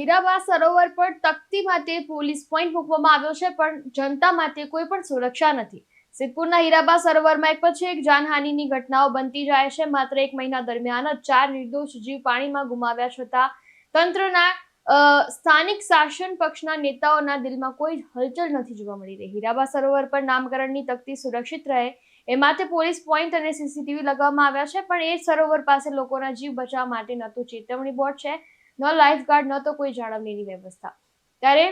હીરાબા સરોવર પર તકતી માટે પોલીસ પોઈન્ટ મૂકવામાં આવ્યો છે, પણ જનતા માટે કોઈ પણ સુરક્ષા નથી. સિદ્ધપુરના હીરાબા સરોવરમાં એક પછી એક જાનહાનિની ઘટનાઓ બનતી જાય છે. માત્ર એક મહિના દરમિયાન જ ચાર નિર્દોષ જીવ પાણીમાં ગુમાવ્યા છતાં તંત્રના સ્થાનિક શાસન પક્ષના નેતાઓના દિલમાં કોઈ હલચલ નથી જોવા મળી રહી. હીરાબા સરોવર પર નામકરણની તકતી સુરક્ષિત રહે, એ માટે પોલીસ પોઈન્ટ અને સીસીટીવી લગાવવામાં આવ્યા છે, પણ એ સરોવર પાસે લોકોના જીવ બચાવવા માટે ન તો ચેતવણી બોર્ડ છે. ન લાઈફ ગાર્ડ ન તો કોઈ જાળવણીની વ્યવસ્થા. ત્યારે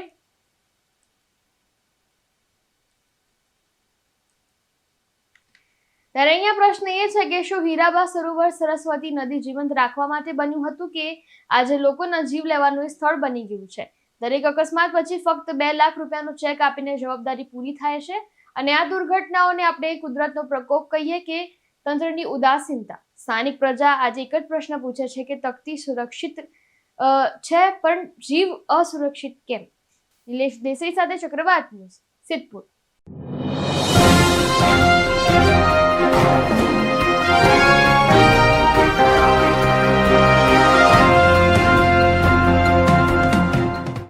ત્યારે અહીંયા પ્રશ્ન એ છે કે શું હીરાબા સરોવર સરસ્વતી નદી જીવંત રાખવા માટે બન્યું હતું કે આજે લોકોના જીવ લેવાનું સ્થળ બની ગયું છે? દરેક અકસ્માત પછી ફક્ત બે લાખ રૂપિયાનો ચેક આપીને જવાબદારી પૂરી થાય છે? અને આ દુર્ઘટનાઓને આપણે કુદરતનો પ્રકોપ કહીએ કે તંત્રની ઉદાસીનતા? સ્થાનિક પ્રજા આજે એક જ પ્રશ્ન પૂછે છે કે તકતી સુરક્ષિત છે પણ જીવ અસુરક્ષિત કેમ? નિલેશ દેસાઈ સાથે ચક્રવાત ન્યૂઝ સિદ્ધપુર.